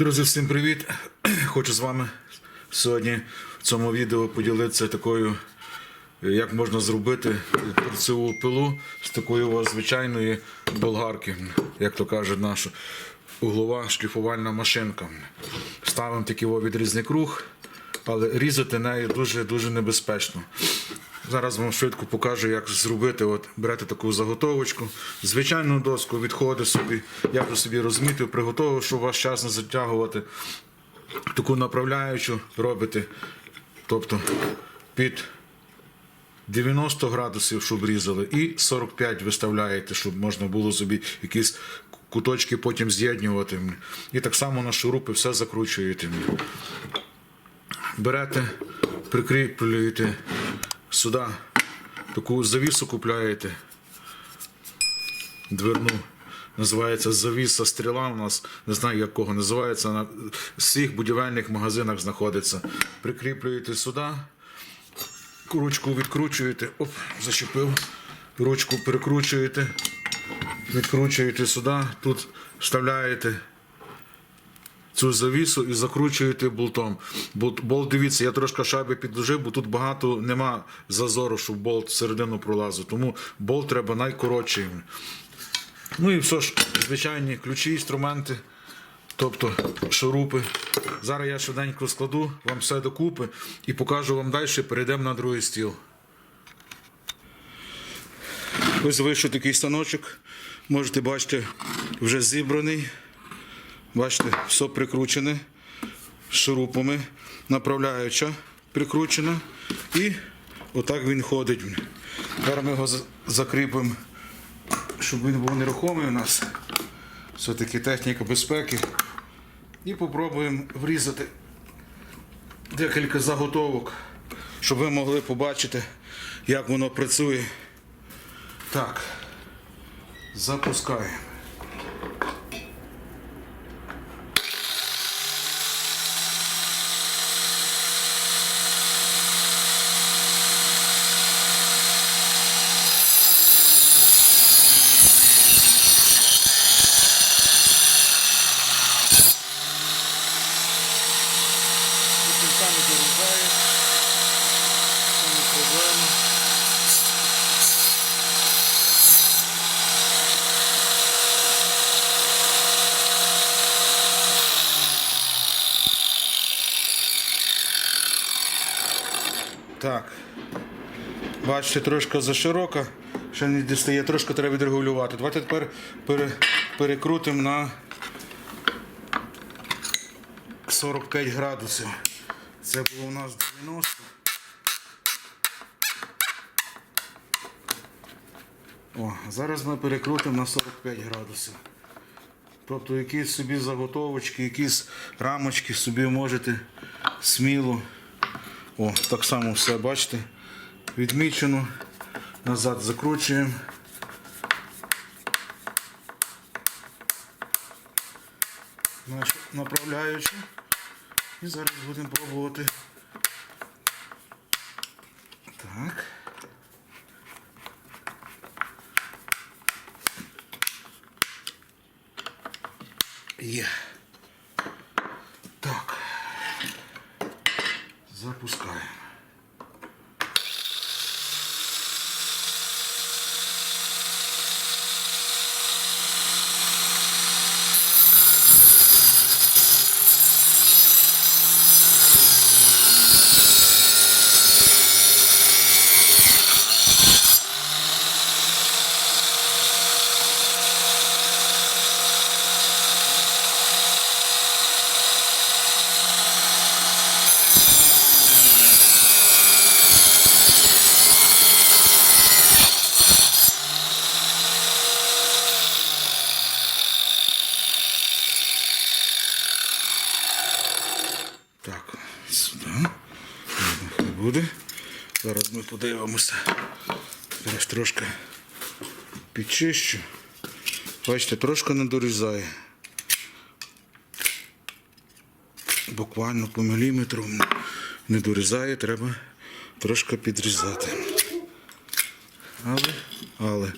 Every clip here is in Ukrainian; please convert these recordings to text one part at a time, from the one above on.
Друзі, всім привіт! Хочу з вами сьогодні в цьому відео поділитися такою, як можна зробити торцеву пилу з такої у вас звичайної болгарки, як то каже наша углова шліфувальна машинка. Ставимо такий відрізний круг, але різати нею дуже дуже небезпечно. Зараз вам швидко покажу, як зробити. От берете таку заготовочку, звичайну доску, відходи собі. Я вже собі розмітив, приготував, щоб вас час не затягувати. Таку направляючу робите, тобто під 90 градусів, щоб різали, і 45 виставляєте, щоб можна було собі якісь куточки потім з'єднювати. І так само на шурупи все закручуєте. Берете, прикріплюєте сюди таку завісу купляєте. Дверну. Називається завіса стріла. У нас не знаю, як кого називається. На всіх будівельних магазинах знаходиться. Прикріплюєте сюди, ручку відкручуєте, оп, зачепив. Ручку перекручуєте, відкручуєте сюди, тут вставляєте цю завісу і закручуєте болтом. Болт, болт дивіться, я трошки шайби підложив, бо тут багато нема зазору, щоб болт всередину пролазив. Тому болт треба найкоротший. Ну і все ж, звичайні ключі, інструменти, тобто шурупи. Зараз я швиденько складу вам все докупи і покажу вам далі, перейдемо на другий стіл. Ось вийшов такий станочок. Можете бачити, вже зібраний. Бачите, все прикручене шурупами, направляюча прикручена. І отак він ходить. Зараз ми його закріпимо, щоб він був нерухомий у нас. Все-таки техніка безпеки. І спробуємо врізати декілька заготовок, щоб ви могли побачити, як воно працює. Так, запускаємо. Кінцями дорізає. Не проблема. Так. Бачите, трошки заширока, ще не дістає, трошки треба відрегулювати. Давайте тепер пере, перекрутимо на 45 градусів. Це було у нас 90. О, зараз ми перекрутимо на 45 градусів. Тобто якісь собі заготовочки, якісь рамочки собі можете сміло. О, так само все, бачите, відмічено. Назад закручуємо. Нашу направляючу. І зараз будемо пробувати. Так. Є. Так. Запускаємо. Так, сюди. Нехай буде. Зараз ми подивимося. Зараз трошки підчищу. Бачите, трошки не дорізає. Буквально по міліметру не дорізає, треба трошки підрізати. Але, але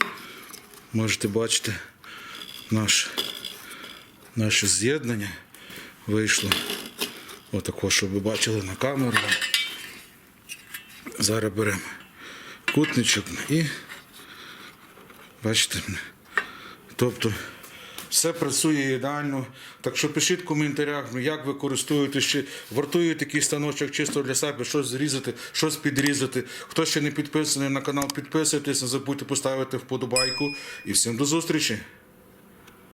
можете бачити наш, наше з'єднання. вийшло. Отако, щоб ви бачили на камеру. Зараз беремо кутничок і бачите. Тобто все працює ідеально. Так що пишіть в коментарях, ну, як ви користуєтесь, чи вартує такий станочок чисто для себе, щось зрізати, щось підрізати. Хто ще не підписаний на канал, підписуйтесь, не забудьте поставити вподобайку. І всім до зустрічі!